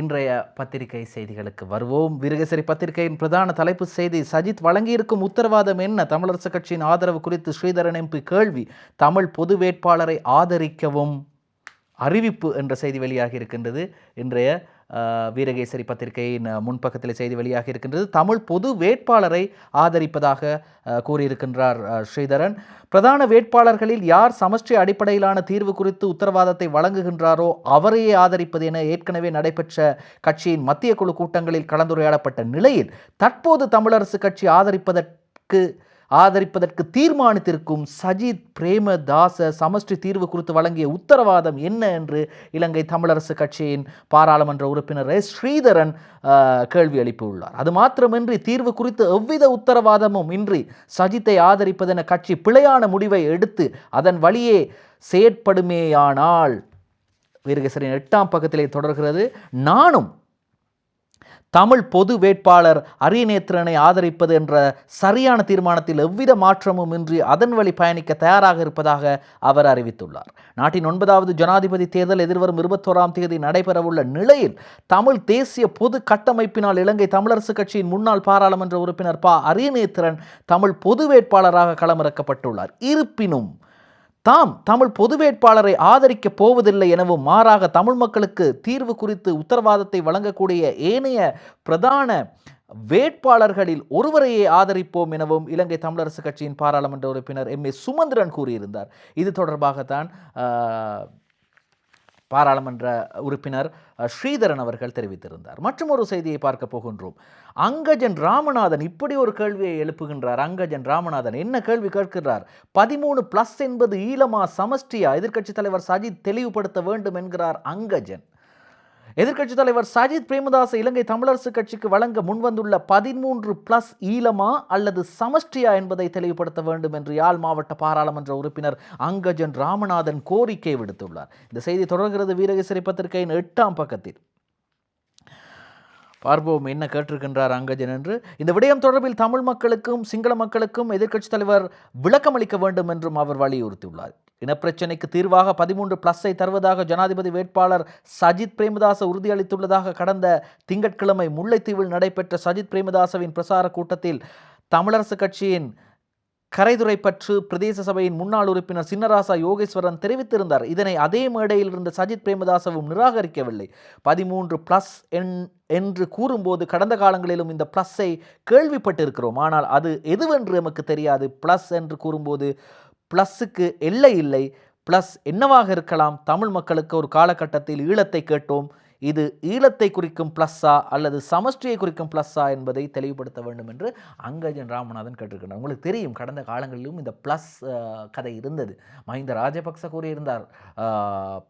இன்றைய பத்திரிகை செய்திகளுக்கு வருவோம். வீரகேசரி பத்திரிகையின் பிரதான தலைப்பு செய்தி சஜித் வழங்கியிருக்கும் உத்தரவாதம் என்ன? தமிழரசு கட்சியின் ஆதரவு குறித்து ஸ்ரீதரன் எம்பி கேள்வி தமிழ் பொது வேட்பாளரை ஆதரிக்கவும் அறிவிப்பு என்ற செய்தி வெளியாகி இருக்கின்றது. இன்றைய வீரகேசரி பத்திரிகையின் முன்பக்கத்தில் செய்தி வெளியாக இருக்கின்றது. தமிழ் பொது வேட்பாளரை ஆதரிப்பதாக கூறியிருக்கின்றார் ஸ்ரீதரன். பிரதான வேட்பாளர்களில் யார் சமஷ்டி அடிப்படையிலான தீர்வு குறித்து உத்தரவாதத்தை வழங்குகின்றாரோ அவரையே ஆதரிப்பது என ஏற்கனவே நடைபெற்ற கட்சியின் மத்திய குழு கூட்டங்களில் கலந்துரையாடப்பட்ட நிலையில் தற்போது தமிழரசு கட்சி ஆதரிப்பதற்கு ஆதரிப்பதற்கு தீர்மானித்திருக்கும் சஜித் பிரேமதாச சமஷ்டி தீர்வு குறித்து வழங்கிய உத்தரவாதம் என்ன என்று இலங்கை தமிழரசு கட்சியின் பாராளுமன்ற உறுப்பினர் எஸ் ஸ்ரீதரன் கேள்வி எழுப்பியுள்ளார். அது மாத்திரமின்றி தீர்வு குறித்து எவ்வித உத்தரவாதமும் இன்றி சஜித்தை ஆதரிப்பதென கட்சி பிழையான முடிவை எடுத்து அதன் வழியே செயற்படுமேயானால் வீரகேசரின் எட்டாம் பக்கத்திலே தொடர்கிறது. நானும் தமிழ் பொது வேட்பாளர் அரியநேத்திரனை ஆதரிப்பது என்ற சரியான தீர்மானத்தில் எவ்வித மாற்றமும் இன்றி அதன் வழி பயணிக்க தயாராக இருப்பதாக அவர் அறிவித்துள்ளார். நாட்டின் ஒன்பதாவது ஜனாதிபதி தேர்தல் எதிர்வரும் இருபத்தோராம் தேதி நடைபெறவுள்ள நிலையில் தமிழ் தேசிய பொது கட்டமைப்பினால் இலங்கை தமிழரசு கட்சியின் முன்னாள் பாராளுமன்ற உறுப்பினர் ப அரியநேத்திரன் தமிழ் பொது வேட்பாளராக களமிறக்கப்பட்டுள்ளார். இருப்பினும் தாம் தமிழ் பொது வேட்பாளரை ஆதரிக்கப் போவதில்லை எனவும் மாறாக தமிழ் மக்களுக்கு தீர்வு குறித்து உத்தரவாதத்தை வழங்கக்கூடிய ஏனைய பிரதான வேட்பாளர்களில் ஒருவரையே ஆதரிப்போம் எனவும் இலங்கை தமிழரசு கட்சியின் பாராளுமன்ற உறுப்பினர் எம் ஏ சுமந்திரன் கூறியிருந்தார். இது தொடர்பாகத்தான் பாராளுமன்ற உறுப்பினர் ஸ்ரீதரன் அவர்கள் தெரிவித்திருந்தார். மற்றும் ஒரு செய்தியை பார்க்க போகின்றோம். அங்கஜன் ராமநாதன் இப்படி ஒரு கேள்வியை எழுப்புகின்றார். அங்கஜன் ராமநாதன் என்ன கேள்வி கேட்கிறார்? பதிமூணு பிளஸ் என்பது ஈழமா சமஷ்டியா? எதிர்க்கட்சித் தலைவர் சஜித் தெளிவுபடுத்த வேண்டும் என்கிறார் அங்கஜன். எதிர்க்கட்சித் தலைவர் சஜித் பிரேமதாச இலங்கை தமிழரசு கட்சிக்கு வழங்க முன்வந்துள்ள பதிமூன்று பிளஸ் ஈழமா அல்லது சமஷ்டியா என்பதை தெளிவுபடுத்த வேண்டும் என்று யாழ் மாவட்ட பாராளுமன்ற உறுப்பினர் அங்கஜன் ராமநாதன் கோரிக்கை விடுத்துள்ளார். இந்த செய்தி தொடர்கிறது வீரகேசரி பத்திரிகையின் எட்டாம் பக்கத்தில். பார்ப்போம் என்ன கேட்டிருக்கின்றார் அங்கஜன் என்று. இந்த விடயம் தொடர்பில் தமிழ் மக்களுக்கும் சிங்கள மக்களுக்கும் எதிர்க்கட்சித் தலைவர் விளக்கமளிக்க வேண்டும் என்றும் அவர் வலியுறுத்தியுள்ளார். இனப்பிரச்சினைக்கு தீர்வாக பதிமூன்று பிளஸ்ஸை தருவதாக ஜனாதிபதி வேட்பாளர் சஜித் பிரேமதாச உறுதியளித்துள்ளதாக கடந்த திங்கட்கிழமை முல்லைத்தீவில் நடைபெற்ற சஜித் பிரேமதாசவின் பிரசார கூட்டத்தில் தமிழரசு கட்சியின் கரைதுறை பற்று பிரதேச சபையின் முன்னாள் உறுப்பினர் சின்னராசா யோகேஸ்வரன் தெரிவித்திருந்தார். இதனை அதே மேடையில் இருந்த சஜித் பிரேமதாசவும் நிராகரிக்கவில்லை. பதிமூன்று பிளஸ் என் என்று கூறும்போது கடந்த காலங்களிலும் இந்த ப்ளஸ்ஸை கேள்விப்பட்டிருக்கிறோம். ஆனால் அது எதுவென்று நமக்கு தெரியாது. ப்ளஸ் என்று கூறும்போது ப்ளஸ்ஸுக்கு எல்லை இல்லை. ப்ளஸ் என்னவாக இருக்கலாம்? தமிழ் மக்களுக்கு ஒரு காலகட்டத்தில் ஈழத்தை கேட்டோம். இது ஈழத்தை குறிக்கும் ப்ளஸ்ஸா அல்லது சமஷ்டியை குறிக்கும் ப்ளஸ்ஸா என்பதை தெளிவுபடுத்த வேண்டும் என்று அங்கஜன் ராமநாதன் கேட்டிருக்கிறார். உங்களுக்கு தெரியும் கடந்த காலங்களிலும் இந்த ப்ளஸ் கதை இருந்தது. மஹிந்த ராஜபக்ச கூறியிருந்தார்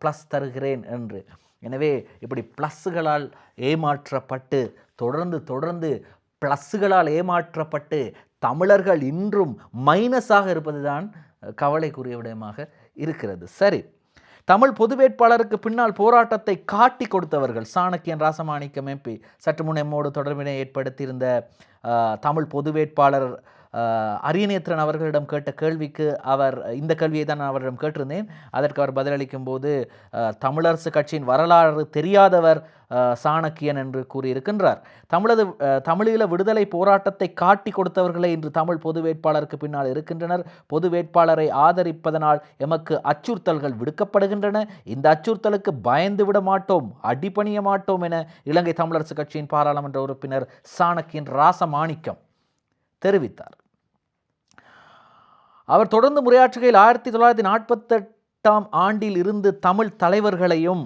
ப்ளஸ் தருகிறேன் என்று. எனவே இப்படி ப்ளஸ்ஸுகளால் ஏமாற்றப்பட்டு தொடர்ந்து தொடர்ந்து ப்ளஸ்ஸுகளால் ஏமாற்றப்பட்டு தமிழர்கள் இன்றும் மைனஸாக இருப்பதுதான் கவலைக்குரிய விடயமாக இருக்கிறது. சரி தமிழ் பொது வேட்பாளருக்கு பின்னால் போராட்டத்தை காட்டி கொடுத்தவர்கள். சாணக்கியன் ராசமாணிக்கம் எம்பி சற்று முன் எம்மோடு தொடர்பினை ஏற்படுத்தியிருந்த தமிழ் பொது வேட்பாளர் அரியநேத்திரன் அவர்களிடம் கேட்ட கேள்விக்கு அவர் இந்த கேள்வியை தான் நான் அவரிடம் கேட்டிருந்தேன். அதற்கு அவர் பதிலளிக்கும் போது தமிழரசு கட்சியின் வரலாறு தெரியாதவர் சாணக்கியன் என்று கூறியிருக்கின்றார். தமிழது தமிழீழ விடுதலை போராட்டத்தை காட்டி கொடுத்தவர்களே இன்று தமிழ் பொது வேட்பாளருக்கு பின்னால் இருக்கின்றனர். பொது வேட்பாளரை ஆதரிப்பதனால் எமக்கு அச்சுறுத்தல்கள் விடுக்கப்படுகின்றன. இந்த அச்சுறுத்தலுக்கு பயந்து விட மாட்டோம் அடிபணிய மாட்டோம் என இலங்கை தமிழரசு கட்சியின் பாராளுமன்ற உறுப்பினர் சாணக்கியன் ராசமாணிக்கம் தெரிவித்தார். அவர் தொடர்ந்து முறையாற்றுகையில் ஆயிரத்தி தொள்ளாயிரத்தி நாற்பத்தெட்டாம் ஆண்டில் இருந்து தமிழ் தலைவர்களையும்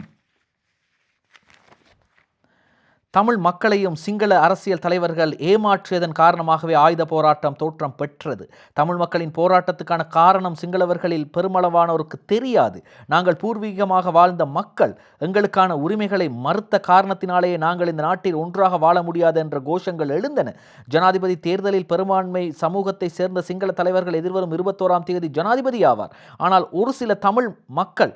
தமிழ் மக்களையும் சிங்கள அரசியல் தலைவர்கள் ஏமாற்றியதன் காரணமாகவே ஆயுத போராட்டம் தோற்றம் பெற்றது. தமிழ் மக்களின் போராட்டத்துக்கான காரணம் சிங்களவர்களில் பெருமளவானோருக்கு தெரியாது. நாங்கள் பூர்வீகமாக வாழ்ந்த மக்கள் எங்களுக்கான உரிமைகளை மறுத்த காரணத்தினாலேயே நாங்கள் இந்த நாட்டில் ஒன்றாக வாழ முடியாது என்ற கோஷங்கள் எழுந்தன. ஜனாதிபதி தேர்தலில் பெரும்பான்மை சமூகத்தை சேர்ந்த சிங்கள தலைவர்கள் எதிர்வரும் இருபத்தோராம் தேதி ஜனாதிபதி ஆவார். ஆனால் ஒரு சில தமிழ் மக்கள்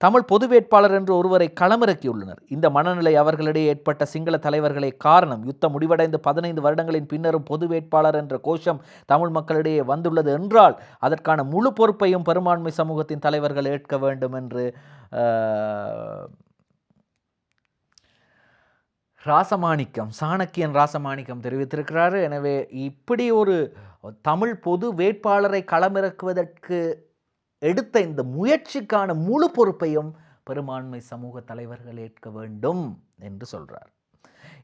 தமிழ் பொது வேட்பாளர் என்று ஒருவரை களமிறக்கியுள்ளனர். இந்த மனநிலை அவர்களிடையே ஏற்பட்ட சிங்கள தலைவர்களே காரணம். யுத்தம் முடிவடைந்து பதினைந்து வருடங்களின் பின்னரும் பொது வேட்பாளர் என்ற கோஷம் தமிழ் மக்களிடையே வந்துள்ளது என்றால் அதற்கான முழு பொறுப்பையும் பெரும்பான்மை சமூகத்தின் தலைவர்கள் ஏற்க வேண்டும் என்று ராசமாணிக்கம் சாணக்கியன் ராசமாணிக்கம் தெரிவித்திருக்கிறாரு. எனவே இப்படி ஒரு தமிழ் பொது வேட்பாளரை களமிறக்குவதற்கு எடுத்த இந்த முயற்சிக்கான முழு பொறுப்பையும் பெரும்பான்மை சமூக தலைவர்கள் ஏற்க வேண்டும் என்று சொல்கிறார்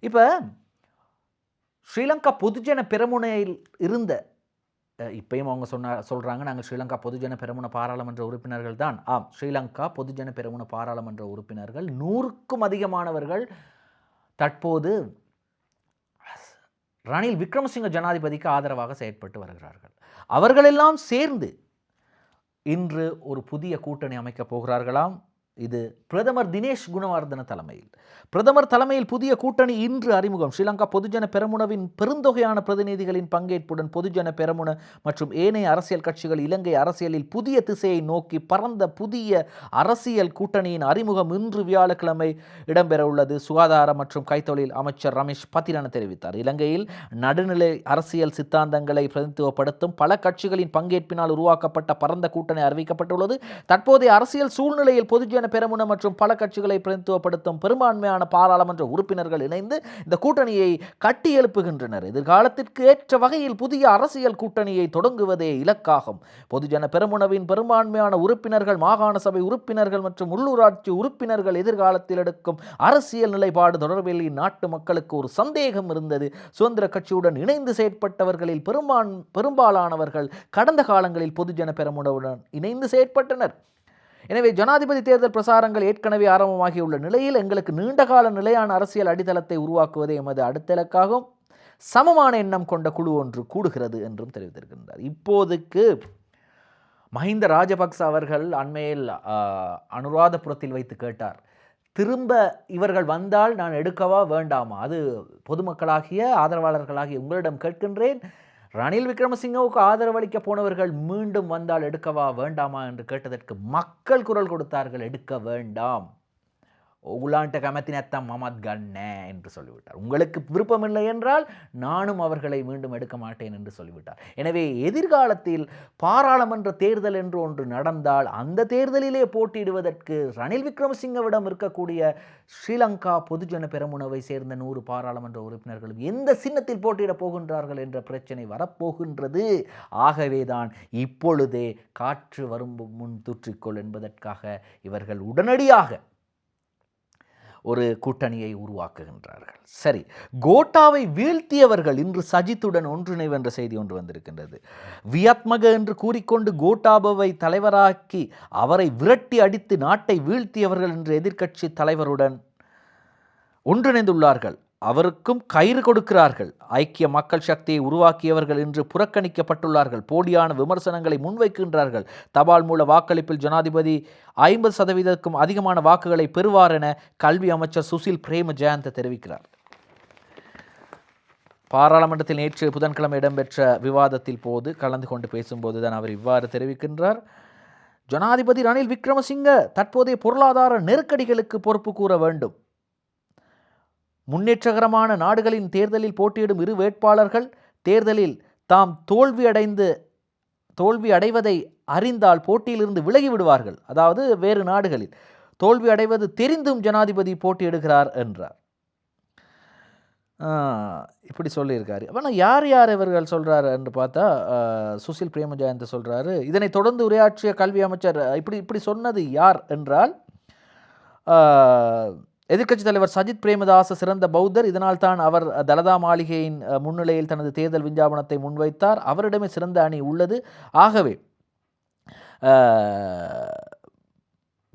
இப்போ ஸ்ரீலங்கா பொதுஜன பெரமுனையில் இருந்த இப்பயும் அவங்க சொன்ன சொல்கிறாங்க நாங்கள் ஸ்ரீலங்கா பொதுஜன பெரமுன பாராளுமன்ற உறுப்பினர்கள் தான். ஆம் ஸ்ரீலங்கா பொதுஜன பெரமுன பாராளுமன்ற உறுப்பினர்கள் நூறுக்கும் அதிகமானவர்கள் தற்போது ரணில் விக்ரமசிங்க ஜனாதிபதிக்கு ஆதரவாக செயற்பட்டு வருகிறார்கள். அவர்களெல்லாம் சேர்ந்து இன்று ஒரு புதிய கூட்டணி அமைக்கப் போகிறார்களாம். இது பிரதமர் தினேஷ் குணவர்தன தலைமையில். பிரதமர் தலைமையில் புதிய கூட்டணி இன்று அறிமுகம். ஸ்ரீலங்கா பொதுஜன பெரமுனவின் பெருந்தொகையான பிரதிநிதிகளின் பங்கேற்புடன் பொதுஜன பெரமுன மற்றும் ஏனைய அரசியல் கட்சிகள் இலங்கை அரசியலில் புதிய திசையை நோக்கி பரந்த புதிய அரசியல் கூட்டணியின் அறிமுகம் இன்று வியாழக்கிழமை இடம்பெறவுள்ளது. சுகாதார மற்றும் கைத்தொழில் அமைச்சர் ரமேஷ் பத்திரன தெரிவித்தார். இலங்கையில் நடுநிலை அரசியல் சித்தாந்தங்களை பிரதித்துவப்படுத்தும் பல கட்சிகளின் பங்கேற்பினால் உருவாக்கப்பட்ட பரந்த கூட்டணி அறிவிக்கப்பட்டுள்ளது. தற்போதைய அரசியல் சூழ்நிலையில் பொதுஜன பெருமுன மற்றும் பல கட்சிகளை பிரதித்துவப்படுத்தும் பெரும்பான்மையான பாராளுமன்ற உறுப்பினர்கள் இணைந்து இந்த கூட்டணியை கட்டி எழுப்புகின்றனர். எதிர்காலத்திற்கு ஏற்ற வகையில் புதிய அரசியல் கூட்டணியை தொடங்குவதே இலக்காகும். பொதுஜன பெருமுனவின் பெரும்பான்மையான உறுப்பினர்கள் மாகாண சபை உறுப்பினர்கள் மற்றும் உள்ளூராட்சி உறுப்பினர்கள் எதிர்காலத்தில் எடுக்கும் அரசியல் நிலைப்பாடு தொடர்பில் இந்நாட்டு மக்களுக்கு ஒரு சந்தேகம் இருந்தது. சுதந்திர கட்சியுடன் இணைந்து செயற்பட்டவர்களில் பெரும்பான் பெரும்பாலானவர்கள் கடந்த காலங்களில் பொதுஜன பெருமுனவுடன் இணைந்து செயற்பட்டனர். எனவே ஜனாதிபதி தேர்தல் பிரசாரங்கள் ஏற்கனவே ஆரம்பமாகியுள்ள நிலையில் எங்களுக்கு நீண்டகால நிலையான அரசியல் அடித்தளத்தை உருவாக்குவதே எமது அடுத்த இலக்காகும். சமமான எண்ணம் கொண்ட குழு ஒன்று கூடுகிறது என்றும் தெரிவித்திருக்கின்றார். இப்போதுக்கு மஹிந்த ராஜபக்ச அவர்கள் அண்மையில் அனுராதபுரத்தில் வைத்து கேட்டார் திரும்ப இவர்கள் வந்தால் நான் எடுக்கவா வேண்டாமா? அது பொதுமக்களாகிய ஆதரவாளர்களாகிய உங்களிடம் கேட்கின்றேன். ரணில் விக்ரமசிங்கவுக்கு ஆதரவளிக்க போனவர்கள் மீண்டும் வந்தால் எடுக்கவா வேண்டாமா என்று கேட்டதற்கு மக்கள் குரல் கொடுத்தார்கள் எடுக்க வேண்டாம். உலாண்ட கமத்தினத்தம் மமத் கண்ண என்று சொல்லிவிட்டார். உங்களுக்கு விருப்பமில்லை என்றால் நானும் அவர்களை மீண்டும் எடுக்க மாட்டேன் என்று சொல்லிவிட்டார். எனவே எதிர்காலத்தில் பாராளுமன்ற தேர்தல் என்று ஒன்று நடந்தால் அந்த தேர்தலிலே போட்டியிடுவதற்கு ரணில் விக்ரமசிங்கவிடம் இருக்கக்கூடிய ஸ்ரீலங்கா பொதுஜன பெரமுனவை சேர்ந்த நூறு பாராளுமன்ற உறுப்பினர்களும் எந்த சின்னத்தில் போட்டியிடப் போகின்றார்கள் என்ற பிரச்சனை வரப்போகின்றது. ஆகவேதான் இப்பொழுதே காற்று வரும் முன் தூற்றிக்கொள் என்பதற்காக இவர்கள் உடனடியாக ஒரு கூட்டணியை உருவாக்குகின்றார்கள். சரி கோட்டாவை வீழ்த்தியவர்கள் இன்று சஜித்துடன் ஒன்றிணைவு என்ற செய்தி ஒன்று வந்திருக்கின்றது. வியாத்மக என்று கூறிக்கொண்டு கோட்டாபவை தலைவராக்கி அவரை விரட்டி அடித்து நாட்டை வீழ்த்தியவர்கள் என்று எதிர்க்கட்சி தலைவருடன் ஒன்றிணைந்துள்ளார்கள். அவருக்கும் கயிறு கொடுக்கிறார்கள். ஐக்கிய மக்கள் சக்தியை உருவாக்கியவர்கள் என்று புறக்கணிக்கப்பட்டுள்ளார்கள். போலியான விமர்சனங்களை முன்வைக்கின்றார்கள். தபால் மூல வாக்களிப்பில் ஜனாதிபதி ஐம்பது சதவீதத்துக்கும் அதிகமான வாக்குகளை பெறுவார் என கல்வி அமைச்சர் சுசில் பிரேம ஜெயந்த தெரிவிக்கிறார். பாராளுமன்றத்தில் நேற்று புதன்கிழமை இடம்பெற்ற விவாதத்தில் போது கலந்து கொண்டு பேசும்போது தான் அவர் இவ்வாறு தெரிவிக்கின்றார். ஜனாதிபதி ரணில் விக்ரமசிங்க தற்போதைய பொருளாதார நெருக்கடிகளுக்கு பொறுப்பு கூற வேண்டும். முன்னேற்றகரமான நாடுகளின் தேர்தலில் போட்டியிடும் இரு வேட்பாளர்கள் தேர்தலில் தாம் தோல்வியடைந்து தோல்வி அடைவதை அறிந்தால் போட்டியிலிருந்து விலகி விடுவார்கள். அதாவது வேறு நாடுகளில் தோல்வி அடைவது தெரிந்தும் ஜனாதிபதி போட்டியிடுகிறார் என்றார். இப்படி சொல்லியிருக்காரு. ஆனால் யார் யார் இவர்கள் சொல்கிறாரு என்று பார்த்தா சுசில் பிரேமஜயந்த் சொல்கிறாரு இதனை தொடர்ந்து உரையாற்றிய கல்வி அமைச்சர் இப்படி இப்படி சொன்னது யார் என்றால் எதிர்க்கட்சித் தலைவர் சஜித் பிரேமதாச சிறந்த பௌத்தர். இதனால் தான் அவர் தலதா மாளிகையின் முன்னிலையில் தனது தேர்தல் விஞ்ஞாபனத்தை முன்வைத்தார். அவரிடமே சிறந்த அணி உள்ளது. ஆகவே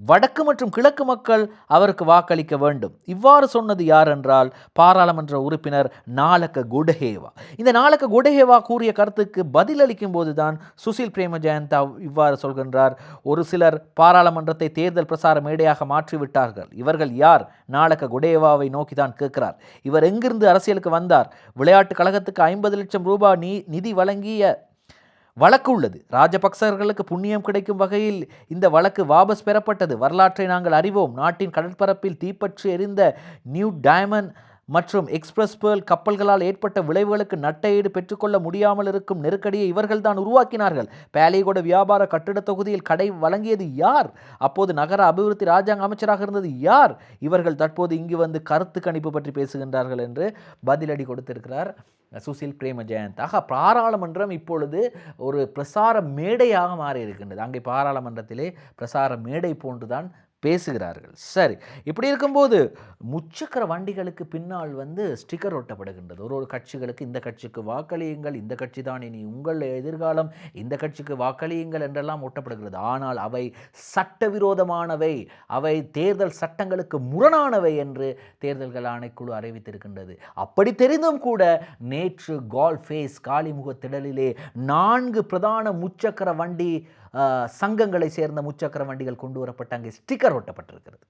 வடக்கு மற்றும் கிழக்கு மக்கள் அவருக்கு வாக்களிக்க வேண்டும். இவ்வாறு சொன்னது யார் என்றால் பாராளுமன்ற உறுப்பினர் நாலக்க குடஹேவா. இந்த நாலக்க குடஹேவா கூறிய கருத்துக்கு பதிலளிக்கும் போதுதான் சுசில் பிரேம ஜெயந்தா இவ்வாறு சொல்கின்றார். ஒரு சிலர் பாராளுமன்றத்தை தேர்தல் பிரசார மேடையாக மாற்றிவிட்டார்கள். இவர்கள் யார்? நாளக்க குடேவாவை நோக்கி தான் கேட்கிறார். இவர் எங்கிருந்து அரசியலுக்கு வந்தார்? விளையாட்டு கழகத்துக்கு ஐம்பது லட்சம் ரூபாய் நிதி வழங்கிய வழக்கு உள்ளது. ராஜபக்சர்களுக்கு புண்ணியம் கிடைக்கும் வகையில் இந்த வழக்கு வாபஸ் பெறப்பட்டது. வரலாற்றை நாங்கள் அறிவோம். நாட்டின் கடற்பரப்பில் தீப்பற்றி எரிந்த நியூ டயமண்ட் மற்றும் எக்ஸ்பிரஸ் பேர்ல் கப்பல்களால் ஏற்பட்ட விளைவுகளுக்கு நட்டையீடு பெற்றுக்கொள்ள முடியாமல் இருக்கும் நெருக்கடியை இவர்கள்தான் உருவாக்கினார்கள். பேலிகோட வியாபார கட்டிட தொகுதியில் கடை வழங்கியது யார்? அப்போது நகர அபிவிருத்தி ராஜாங்க அமைச்சராக இருந்தது யார்? இவர்கள் தற்போது இங்கு வந்து கருத்து கணிப்பு பற்றி பேசுகின்றார்கள் என்று பதிலடி கொடுத்திருக்கிறார் சுசில் பிரேம ஜெயந்த் ஆக பாராளுமன்றம் இப்பொழுது ஒரு பிரசார மேடையாக மாறி இருக்கின்றது அங்கே பாராளுமன்றத்திலே பிரசார மேடை போன்றுதான் பேசுகிறார்கள். சரி இப்படி இருக்கும்போது முச்சக்கர வண்டிகளுக்கு பின்னால் வந்து ஸ்டிக்கர் ஒட்டப்படுகின்றது. ஒரு ஒரு கட்சிகளுக்கு இந்த கட்சிக்கு வாக்களியுங்கள் இந்த கட்சி தான் இனி உங்கள் எதிர்காலம் இந்த கட்சிக்கு வாக்களியுங்கள் என்றெல்லாம் ஒட்டப்படுகிறது. ஆனால் அவை சட்டவிரோதமானவை அவை தேர்தல் சட்டங்களுக்கு முரணானவை என்று தேர்தல்கள் ஆணைக்குழு அறிவித்திருக்கின்றது. அப்படி தெரிந்தும் கூட நேற்று கால்ஃபேஸ் காலிமுக திடலிலே நான்கு பிரதான முச்சக்கர வண்டி சங்கங்களை சேர்ந்த முச்சக்கர வண்டிகள் கொண்டு வரப்பட்டு அங்கே ஸ்டிக்கர் ஒட்டப்பட்டிருக்கிறது.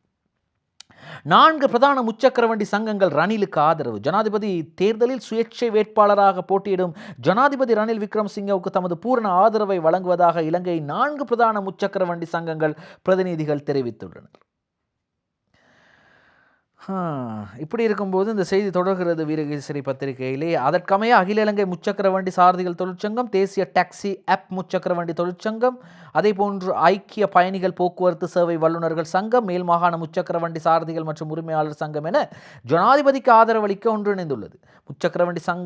நான்கு பிரதான முச்சக்கர வண்டி சங்கங்கள் ரணிலுக்கு ஆதரவு. ஜனாதிபதி தேர்தலில் சுயேட்சை வேட்பாளராக போட்டியிடும் ஜனாதிபதி ரணில் விக்ரம்சிங்கவுக்கு தமது பூரண ஆதரவை வழங்குவதாக இலங்கை நான்கு பிரதான முச்சக்கர வண்டி சங்கங்கள் பிரதிநிதிகள் தெரிவித்துள்ளனர். இப்படி இருக்கும்போது இந்த செய்தி தொடர்கிறது வீரகேசரி பத்திரிகையிலே. அதற்கமைய அகில இலங்கை முச்சக்கர வண்டி சாரதிகள் தொழிற்சங்கம் தேசிய டாக்ஸி ஆப் முச்சக்கர வண்டி தொழிற்சங்கம் அதே போன்று ஐக்கிய பயணிகள் போக்குவரத்து சேவை வல்லுநர்கள் சங்கம் மேல் மாகாண முச்சக்கர வண்டி சாரதிகள் மற்றும் உரிமையாளர் சங்கம் என ஜனாதிபதிக்கு ஆதரவளிக்க ஒன்றிணைந்துள்ளது முச்சக்கர வண்டி சங்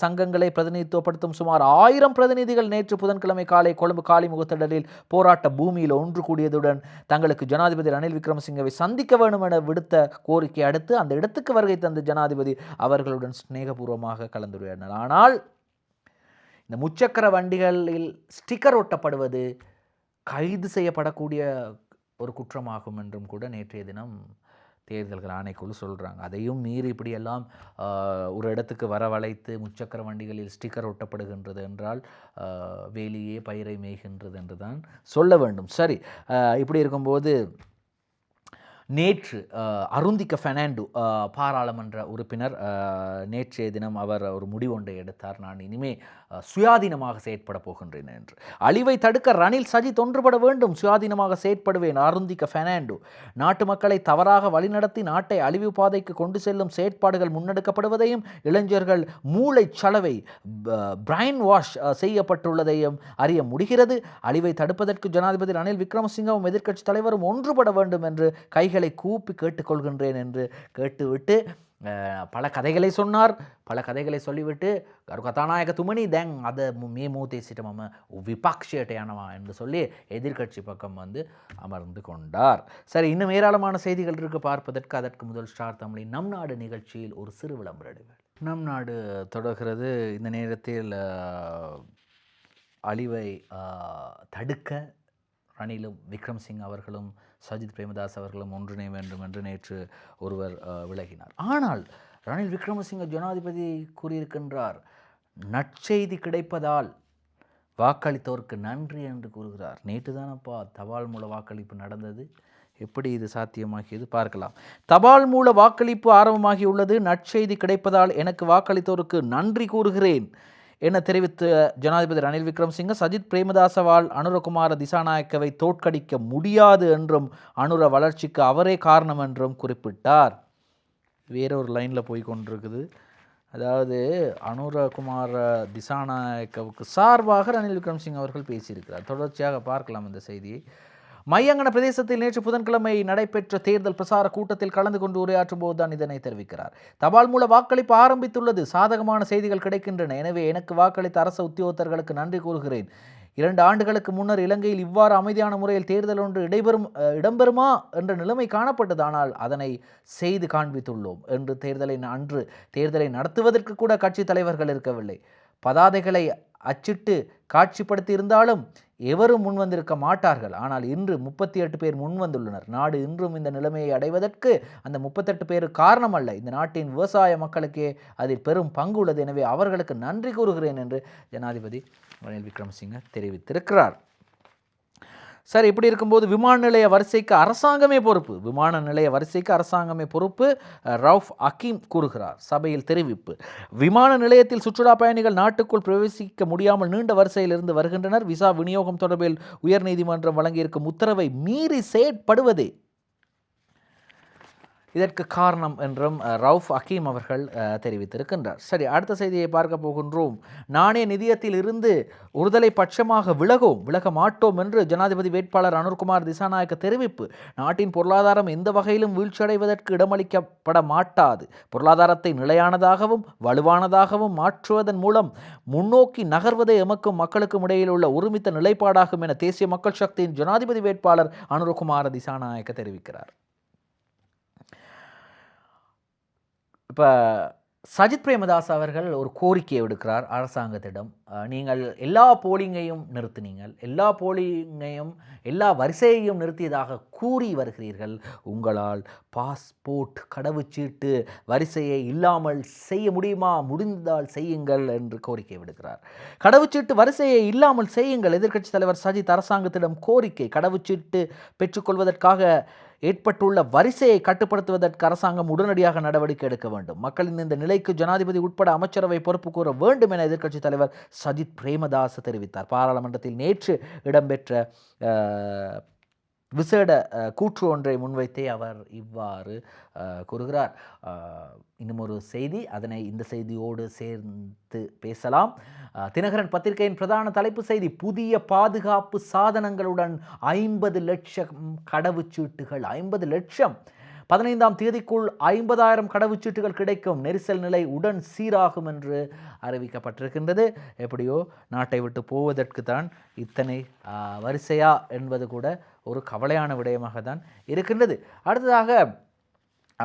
சங்கங்களை பிரதிநிதித்துவப்படுத்தும் சுமார் ஆயிரம் பிரதிநிதிகள் நேற்று புதன்கிழமை காலை கொழும்பு காலிமுகத்திடலில் போராட்ட பூமியில் ஒன்று கூடியதுடன் தங்களுக்கு ஜனாதிபதி ரணில் விக்ரமசிங்கவை சந்திக்க வேண்டும் என விடுத்த கோரிக்கை அடுத்து அந்த இடத்துக்கு வருகை தந்த ஜனாதிபதி அவர்களுடன் சிநேகபூர்வமாக கலந்துரையாடினார். ஆனால் இந்த முச்சக்கர வண்டிகளில் ஸ்டிக்கர் ஒட்டப்படுவது கைது செய்யப்படக்கூடிய ஒரு குற்றமாகும் என்றும் கூட நேற்றைய தினம் தேர்தல்கள் ஆணைக்குழு சொல்கிறாங்க அதையும் மீறி இப்படியெல்லாம் ஒரு இடத்துக்கு வரவழைத்து முச்சக்கர வண்டிகளில் ஸ்டிக்கர் ஒட்டப்படுகின்றது என்றால் வேலியே பயிரை மேய்கின்றது என்று தான் சொல்ல வேண்டும். சரி இப்படி இருக்கும்போது நேற்று அருந்திக்க ஃபெர்னாண்டோ பாராளுமன்ற உறுப்பினர் நேற்றைய தினம் அவர் ஒரு முடிவொன்றை எடுத்தார். நான் இனிமே சுயாதீனமாக செயற்பட போகின்றேன் என்று. அழிவை தடுக்க ரணில் சஜித் ஒன்றுபட வேண்டும். சுயாதீனமாக செயற்படுவேன். அருந்திக்க ஃபெர்னாண்டோ நாட்டு மக்களை தவறாக வழிநடத்தி நாட்டை அழிவு பாதைக்கு கொண்டு செல்லும் செயற்பாடுகள் முன்னெடுக்கப்படுவதையும் இளைஞர்கள் மூளை சலவை பிரைன் வாஷ் செய்யப்பட்டுள்ளதையும் அறிய முடிகிறது. அழிவை தடுப்பதற்கு ஜனாதிபதி ரணில் விக்ரமசிங்கவும் எதிர்க்கட்சி தலைவரும் ஒன்றுபட வேண்டும் என்று கைகளை பிள்ளைகளை கூப்பி கேட்டுக்கொள்கின்றேன் என்று கேட்டுவிட்டு பல கதைகளை சொன்னார். பல கதைகளை சொல்லிவிட்டு கரு கதாநாயக துமணி தேங் அதை மே மூத்தேசிட்டு மம விபாக்ஷேட்டையானவா என்று சொல்லி எதிர்கட்சி பக்கம் வந்து அமர்ந்து கொண்டார். சரி இன்னும் ஏராளமான செய்திகள் இருக்கு. பார்ப்பதற்கு அதற்கு முதல் ஸ்டார் தமிழின் நம் நாடு நிகழ்ச்சியில் ஒரு சிறு விளம்பரம் நம் நாடு தொடர்கிறது. இந்த நேரத்தில் அழிவை தடுக்க ரணிலும் விக்ரம் சிங் அவர்களும் சஜித் பிரேமதாஸ் அவர்களும் ஒன்றிணைய வேண்டும் என்று நேற்று ஒருவர் விலகினார். ஆனால் ரணில் விக்ரமசிங்க ஜனாதிபதி கூறியிருக்கின்றார் நற்செய்தி கிடைப்பதால் வாக்களித்தோருக்கு நன்றி என்று கூறுகிறார். நேற்று தானப்பா தபால் மூல வாக்களிப்பு நடந்தது. எப்படி இது சாத்தியமாகியது பார்க்கலாம். தபால் மூல வாக்களிப்பு ஆரம்பமாகியுள்ளது. நற்செய்தி கிடைப்பதால் எனக்கு வாக்களித்தோருக்கு நன்றி கூறுகிறேன் என தெரிவித்த ஜனாதிபதி ரணில் விக்ரமசிங்க சஜித் பிரேமதாசவால் அனுரகுமார திசாநாயக்கவை தோற்கடிக்க முடியாது என்றும் அனுர வளர்ச்சிக்கு அவரே காரணம் என்றும் குறிப்பிட்டார். வேறொரு லைனில் போய் கொண்டிருக்குது. அதாவது அனுரகுமார திசாநாயக்கவுக்கு சார்பாக ரணில் விக்ரம்சிங் அவர்கள் பேசியிருக்கிறார். தொடர்ச்சியாக பார்க்கலாம் இந்த செய்தியை. மையங்கன பிரதேசத்தில் நேற்று புதன்கிழமை நடைபெற்ற தேர்தல் பிரசார கூட்டத்தில் கலந்து கொண்டு உரையாற்றும் போதுதான் இதனை தெரிவிக்கிறார். தபால் மூல வாக்களிப்பு ஆரம்பித்துள்ளது. சாதகமான செய்திகள் கிடைக்கின்றன. எனவே எனக்கு வாக்களித்த அரசு உத்தியோகத்தர்களுக்கு நன்றி கூறுகிறேன். இரண்டு ஆண்டுகளுக்கு முன்னர் இலங்கையில் இவ்வாறு அமைதியான முறையில் தேர்தல் ஒன்று இடைபெறும் இடம்பெறுமா என்ற நிலைமை காணப்பட்டது. ஆனால் அதனை செய்து காண்பித்துள்ளோம் என்று தேர்தலை அன்று தேர்தலை நடத்துவதற்கு கூட கட்சி தலைவர்கள் இருக்கவில்லை. பதாதைகளை அச்சிட்டு காட்சிப்படுத்தி இருந்தாலும் எவரும் முன்வந்திருக்க மாட்டார்கள். ஆனால் இன்று முப்பத்தி எட்டு பேர் முன்வந்துள்ளனர் நாடு இன்றும் இந்த நிலைமையை அடைவதற்கு அந்த முப்பத்தெட்டு பேர் காரணம் அல்ல இந்த நாட்டின் விவசாய மக்களுக்கே அதில் பெரும் பங்கு உள்ளது. எனவே அவர்களுக்கு நன்றி கூறுகிறேன் என்று ஜனாதிபதி ரணில் விக்ரமசிங்க தெரிவித்திருக்கிறார். சார் இப்படி இருக்கும்போது விமான நிலைய வரிசைக்கு அரசாங்கமே பொறுப்பு. விமான நிலைய வரிசைக்கு அரசாங்கமே பொறுப்பு ரவுஃப் அகீம் கூறுகிறார் சபையில் தெரிவிப்பு. விமான நிலையத்தில் சுற்றுலா பயணிகள் நாட்டுக்குள் பிரவேசிக்க முடியாமல் நீண்ட வரிசையில் இருந்து வருகின்றனர். விசா விநியோகம் தொடர்பில் உயர்நீதிமன்றம் வழங்கியிருக்கும் உத்தரவை மீறி செயற்படுவதே இதற்கு காரணம் என்றும் ரவுஃப் அகீம் அவர்கள் தெரிவித்திருக்கின்றார். சரி அடுத்த செய்தியை பார்க்க போகின்றோம். நாணய நிதியத்தில் இருந்து ஒருதலை பட்சமாக விலகும் விலக மாட்டோம் என்று ஜனாதிபதி வேட்பாளர் அனுர்குமார் திசாநாயக்க தெரிவிப்பு. நாட்டின் பொருளாதாரம் எந்த வகையிலும் வீழ்ச்சியடைவதற்கு இடமளிக்கப்பட மாட்டாது. பொருளாதாரத்தை நிலையானதாகவும் வலுவானதாகவும் மாற்றுவதன் மூலம் முன்னோக்கி நகர்வதே எமக்கும் மக்களுக்கும் இடையில் உள்ள ஒருமித்த நிலைப்பாடாகும் என தேசிய மக்கள் சக்தியின் ஜனாதிபதி வேட்பாளர் அனுரகுமார திசாநாயக்க தெரிவிக்கிறார். இப்போ சஜித் பிரேமதாஸ் அவர்கள் ஒரு கோரிக்கையை விடுக்கிறார் அரசாங்கத்திடம். நீங்கள் எல்லா போலிங்கையும் நிறுத்தினீங்கள். எல்லா போலிங்கையும் எல்லா வரிசையையும் நிறுத்தியதாக கூறி வருகிறீர்கள். உங்களால் பாஸ்போர்ட் கடவுச்சீட்டு வரிசையை இல்லாமல் செய்ய முடியுமா? முடிந்தால் செய்யுங்கள் என்று கோரிக்கை விடுக்கிறார். கடவுச்சீட்டு வரிசையை இல்லாமல் செய்யுங்கள். எதிர்க்கட்சித் தலைவர் சஜித் அரசாங்கத்திடம் கோரிக்கை கடவுச்சீட்டு பெற்றுக்கொள்வதற்காக ஏற்பட்டுள்ள வரிசையை கட்டுப்படுத்துவதற்கு அரசாங்கம் உடனடியாக நடவடிக்கை எடுக்க வேண்டும். மக்களின் இந்த நிலைக்கு ஜனாதிபதி உட்பட அமைச்சரவை பொறுப்பு கூற வேண்டும் என எதிர்க்கட்சித் தலைவர் சஜித் பிரேமதாஸ் தெரிவித்தார். பாராளுமன்றத்தில் நேற்று இடம்பெற்ற விசேட கூற்று ஒன்றை முன்வைத்தே அவர் இவ்வாறு கூறுகிறார். இன்னும் ஒரு செய்தி அதனை இந்த செய்தியோடு சேர்ந்து பேசலாம். தினகரன் பத்திரிகையின் பிரதான தலைப்பு செய்தி புதிய பாதுகாப்பு சாதனங்களுடன் ஐம்பது லட்சம் கடவுச்சீட்டுகள் ஐம்பது லட்சம் பதினைந்தாம் தேதிக்குள் ஐம்பதாயிரம் கடவுச்சீட்டுகள் கிடைக்கும். நெரிசல் நிலை உடன் சீராகும் என்று அறிவிக்கப்பட்டிருக்கின்றது. எப்படியோ நாட்டை விட்டு போவதற்கு தான் இத்தனை வரிசையா என்பது கூட ஒரு கவலையான விடயமாக தான் இருக்கின்றது. அடுத்ததாக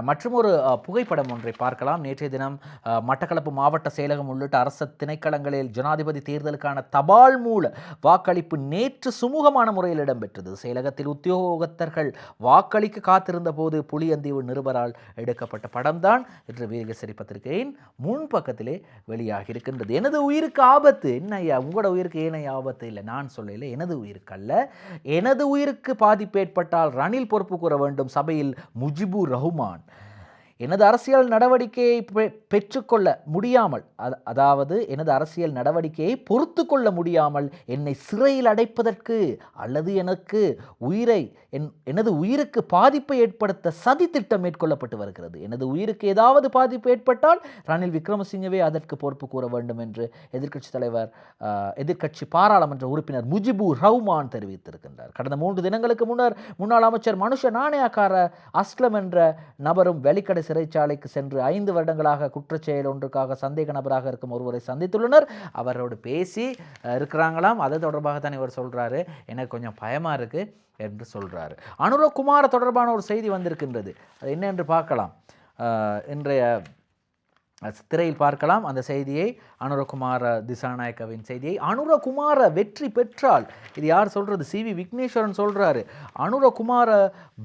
மற்றும் ஒரு புகைப்படம் ஒன்றை பார்க்கலாம். நேற்றைய தினம் மட்டக்களப்பு மாவட்ட செயலகம் உள்ளிட்ட அரச திணைக்களங்களில் ஜனாதிபதி தேர்தலுக்கான தபால் மூல வாக்களிப்பு நேற்று சுமூகமான முறையில் இடம்பெற்றது. செயலகத்தில் உத்தியோகத்தர்கள் வாக்களிக்க காத்திருந்த போது புலியந்தீவு நிருபரால் எடுக்கப்பட்ட படம்தான் இன்று வீரகேசரி பத்திரிகையின் முன்பக்கத்திலே வெளியாகி இருக்கின்றது எனது உயிருக்கு ஆபத்து? என்ன ஐயா? உங்களோட உயிருக்கு ஏனைய ஆபத்து? இல்லை நான் சொல்லல எனது உயிருக்கு அல்ல. எனது உயிருக்கு பாதிப்பு ஏற்பட்டால் ரணில் பொறுப்பு கூற வேண்டும். சபையில் முஜிபு ரஹ்மான் எனது அரசியல் நடவடிக்கையை பெற்றுக்கொள்ள முடியாமல் அதாவது எனது அரசியல் நடவடிக்கையை பொறுத்து கொள்ள முடியாமல் என்னை சிறையில் அடைப்பதற்கு அல்லது எனக்கு உயிரை என் எனது உயிருக்கு பாதிப்பை ஏற்படுத்த சதி திட்டம் மேற்கொள்ளப்பட்டு வருகிறது. எனது உயிருக்கு ஏதாவது பாதிப்பு ஏற்பட்டால் ரணில் விக்ரமசிங்கவே அதற்கு பொறுப்பு கூற வேண்டும் என்று எதிர்க்கட்சி தலைவர் எதிர்க்கட்சி பாராளுமன்ற உறுப்பினர் முஜிபு ரவுமான் தெரிவித்திருக்கின்றார். கடந்த மூன்று தினங்களுக்கு முன்னர் முன்னாள் அமைச்சர் மனுஷ நாணயக்கார அஸ்லம் என்ற நபரும் வெளிக்கடை சிறைச்சாலைக்கு சென்று ஐந்து வருடங்களாக குற்றச்செயல் ஒன்றுக்காக சந்தேக நபராக இருக்கும் ஒருவரை சந்தித்துள்ளனர். அவரோடு பேசி இருக்கிறாங்களாம். அது தொடர்பாக தான் இவர் சொல்கிறாரு எனக்கு கொஞ்சம் பயமாக இருக்குது என்று சொல்கிறாரு அனுரகுமார தொடர்பான ஒரு செய்தி வந்திருக்கின்றது. அது என்ன என்று பார்க்கலாம். இன்றைய சித்திரையில் திரையில் பார்க்கலாம். அந்த செய்தியை அனுரகுமார திசாநாயக்கவின் செய்தியை. அனுரகுமார வெற்றி பெற்றால் இது யார் சொல்கிறது சி வி விக்னேஸ்வரன் சொல்கிறாரு அனுரகுமார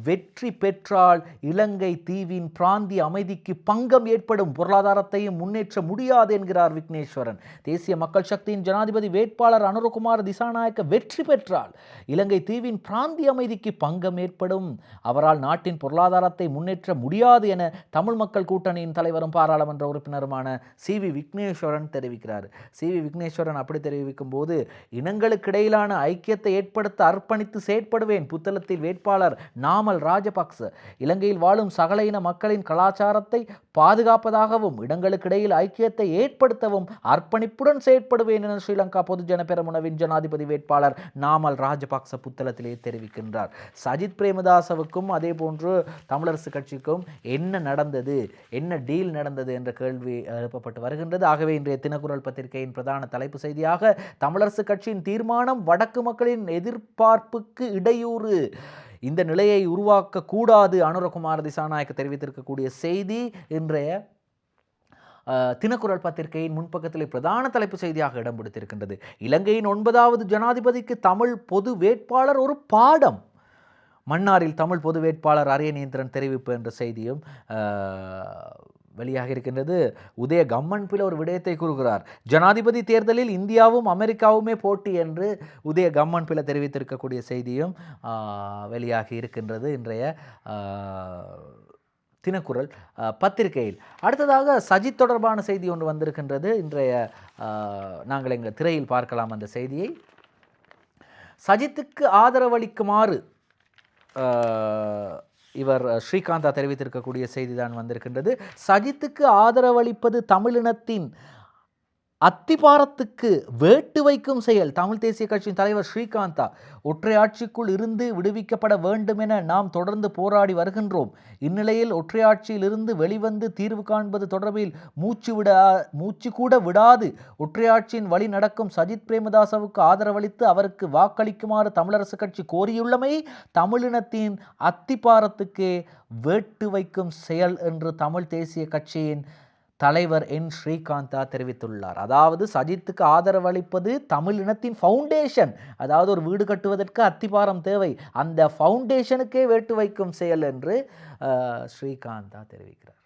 வெற்றி பெற்றால் இலங்கை தீவின் பிராந்திய அமைதிக்கு பங்கம் ஏற்படும் பொருளாதாரத்தையும் முன்னேற்ற முடியாது என்கிறார் விக்னேஸ்வரன். தேசிய மக்கள் சக்தியின் ஜனாதிபதி வேட்பாளர் அனுரகுமார திசாநாயக்க வெற்றி பெற்றால் இலங்கை தீவின் பிராந்திய அமைதிக்கு பங்கம் ஏற்படும். அவரால் நாட்டின் பொருளாதாரத்தை முன்னேற்ற முடியாது என தமிழ் மக்கள் கூட்டணியின் தலைவரும் பாராளுமன்ற உறுப்பினருமான சி வி விக்னேஸ்வரன் தெரிவிக்கிறார். சி வி விக்னேஸ்வரன் அப்படி தெரிவிக்கும் போது இனங்களுக்கிடையிலான ஐக்கியத்தை ஏற்படுத்த அர்ப்பணித்து செயற்படுவேன் புத்தளத்தில் வேட்பாளர் நாமல் ராஜபக்ச. இலங்கையில் வாழும் சகல இன மக்களின் கலாச்சாரத்தை பாதுகாப்பதாகவும் இடங்களுக்கிடையில் ஐக்கியத்தை ஏற்படுத்தவும் அர்ப்பணிப்புடன் செயற்படுவேன் என ஸ்ரீலங்கா பொதுஜன பெரமுனவின் ஜனாதிபதி வேட்பாளர் நாமல் ராஜபக்ச புத்தளத்திலே தெரிவிக்கின்றார். சஜித் பிரேமதாசவுக்கும் அதே போன்று தமிழரசு கட்சிக்கும் என்ன நடந்தது என்ன டீல் நடந்தது என்ற கேள்வி எழுப்பப்பட்டு வருகின்றது. ஆகவே இன்றைய தினக்குரல் பத்திரிகையின் பிரதான தலைப்பு செய்தியாக தமிழரசு கட்சியின் தீர்மானம் வடக்கு மக்களின் எதிர்பார்ப்புக்கு இடையூறு. இந்த நிலையை உருவாக்க கூடாது அனுரகுமார் திசாநாயக்க தெரிவித்திருக்கக்கூடிய செய்தி இன்றைய தினக்குரல் பத்திரிகையின் முன்பக்கத்திலே பிரதான தலைப்பு செய்தியாக இடம் பிடித்திருக்கின்றது. இலங்கையின் ஒன்பதாவது ஜனாதிபதிக்கு தமிழ் பொது வேட்பாளர் ஒரு பாடம். மன்னாரில் தமிழ் பொது வேட்பாளர் அரியநேந்திரன் தெரிவிப்பு என்ற செய்தியும் வெளியாக இருக்கின்றது. உதய கம்மன்பில் ஒரு விடயத்தை கூறுகிறார். ஜனாதிபதி தேர்தலில் இந்தியாவும் அமெரிக்காவுமே போட்டி என்று உதய கம்மன்பில் தெரிவித்திருக்கக்கூடிய செய்தியும் வெளியாகி இருக்கின்றது. இன்றைய தினக்குரல் பத்திரிகையில். அடுத்ததாக சஜித் தொடர்பான செய்தி ஒன்று வந்திருக்கின்றது. இன்றைய நாங்கள் எங்கள் திரையில் பார்க்கலாம் அந்த செய்தியை. சஜித்துக்கு ஆதரவளிக்குமாறு இவர் ஸ்ரீகாந்தா தெரிவித்திருக்கக்கூடிய செய்தி தான் வந்திருக்கின்றது. சஜித்துக்கு ஆதரவளிப்பது தமிழினத்தின் அத்திபாரத்துக்கு வேட்டு வைக்கும் செயல். தமிழ் தேசிய கட்சியின் தலைவர் ஸ்ரீகாந்தா ஒற்றையாட்சிக்குள் இருந்து விடுவிக்கப்பட வேண்டும் என நாம் தொடர்ந்து போராடி வருகின்றோம். இந்நிலையில் ஒற்றையாட்சியில் இருந்து வெளிவந்து தீர்வு காண்பது தொடர்பில் மூச்சு விட மூச்சு கூட விடாது. ஒற்றையாட்சியின் வழி நடக்கும் சஜித் பிரேமதாசவுக்கு ஆதரவளித்து அவருக்கு வாக்களிக்குமாறு தமிழரசு கட்சி கோரியுள்ளமை தமிழினத்தின் அத்திபாரத்துக்கே வேட்டு வைக்கும் செயல் என்று தமிழ் தேசிய கட்சியின் தலைவர் என். ஸ்ரீகாந்தா தெரிவித்துள்ளார். அதாவது சஜித்துக்கு ஆதரவளிப்பது தமிழ் இனத்தின் ஃபவுண்டேஷன் அதாவது ஒரு வீடு கட்டுவதற்கு அத்திபாரம் தேவை. அந்த ஃபவுண்டேஷனுக்கே வேட்டு வைக்கும் செயல் என்று ஸ்ரீகாந்தா தெரிவிக்கிறார்.